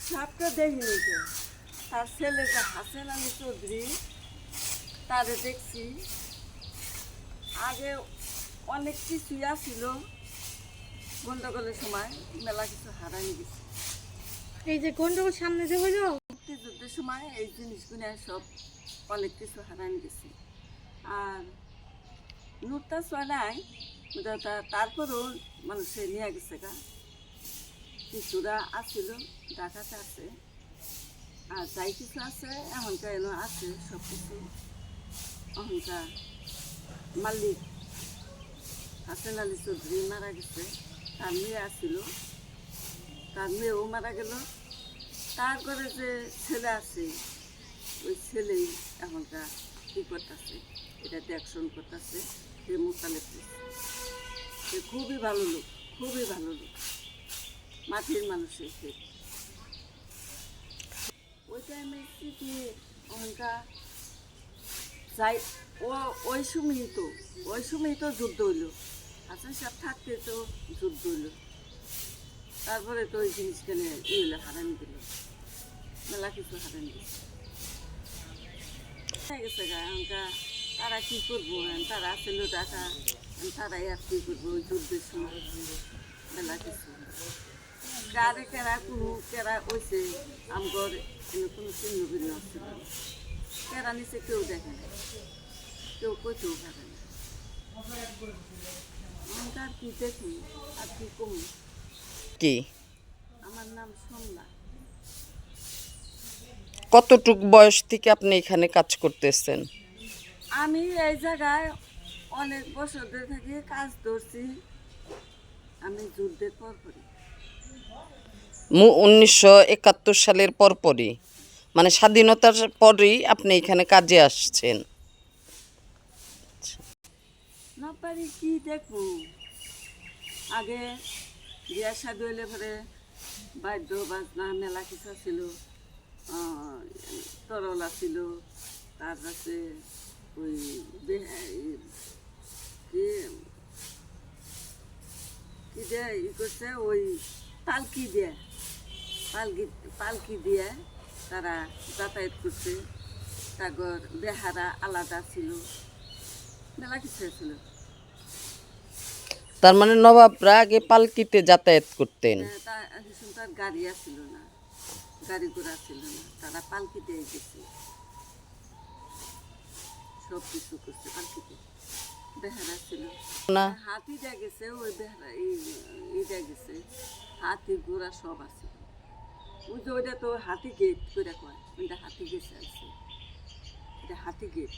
সাপটা দেখিনি তার হাসেন আলী চৌধুরী তারে দেখছি আগে অনেক গন্ডগোলের সময় মেলা কিছু গেছে এই যে গন্ডগোল সামনে যে হইল মুক্তিযুদ্ধের সময় এই জিনিসগুলো সব অনেক কিছু হারাই গেছে। আর কিন্তু তা- তারপরেও মানুষে নিয়ে গেছে গা। কিছুরা আসছিল ঢাকাতে আছে। আর যাই কিছু আছে এখনকার এনে আছে সব কিছু এখনকার মালিক হাসেন আলী চৌধুরী মারা গেছে, তার মেয়ে আসছিল তার মেয়েও মারা গেল। তারপরে যে ছেলে আছে, ওই ছেলেই এখনকার কী করতেছে, এটা দেখশন করতেছে সে মোতালেব সে খুবই ভালো লোক, খুবই ভালো লোক। মাটির মানুষের সে ওই টাইমে কি ওখানকার যাই, ও, ওই সময়ই তো, ওই সময়ই তো যুদ্ধ হইল। হাসান সাহেব থাকতে তো যুদ্ধ হইল। তারপরে তো ওই জিনিস কেনে ই হইল হারানি দিল। মেলা কিছু হারান দিল গেছে গা তারা কি করব তারা আসলে টাকা তারাই আর কি করব যুদ্ধের সময়। মেলা কিছু। কারে কেরা কোনো কেরা ওইছে আমগর কোনো চিহ্ন ভিন্ন ছিল কেরা নিচে কেউ দেখে না। কেউ কইতেও পারে না। আমাকে আর কি দেখি আর কি কমু? কি? আমার নাম সোমনা কতটুক বয়স থেকে আপনি এখানে কাজ করতেছেন? আমি এই জায়গায় অনেক বছর ধরে থাকি কাজ ধরছি। আমি যুদ্ধের পর পরই। উনিশশো একাত্তর সালের পরপরই মানে স্বাধীনতার পরই আপনি এখানে কাজে আসছেন। কি দেখব? আগে বিয়া শাদি হইলে পরে বাদ্য, বাজনা, মেলা কিছু ছিল তরলা ছিল তার কাছে ওই কি কি ই করছে, ওই পালকি দিয়ে পালকি পালকি দিয়ে তারা যাতায়াত করছে। তারপর বেহারা আলাদা ছিল মেলা কিছু ছিল তার মানে নবাবরা আগে পালকিতে যাতায়াত করতেন। হ্যাঁ, তার গাড়ি আসছিল না গাড়ি ঘোড়া ছিল না তারা পালকিতে গেছে। সব কিছু করছে পালকিতে বেহারা ছিল। না। হাতি যা গেছে ওই বেহারা ইটা গেছে। হাতি গোড়া সব আছে। ওই যে ওইটা তো হাতি গেট করে কয়। ওইটা হাতি গেট আছে। এটা হাতি গেট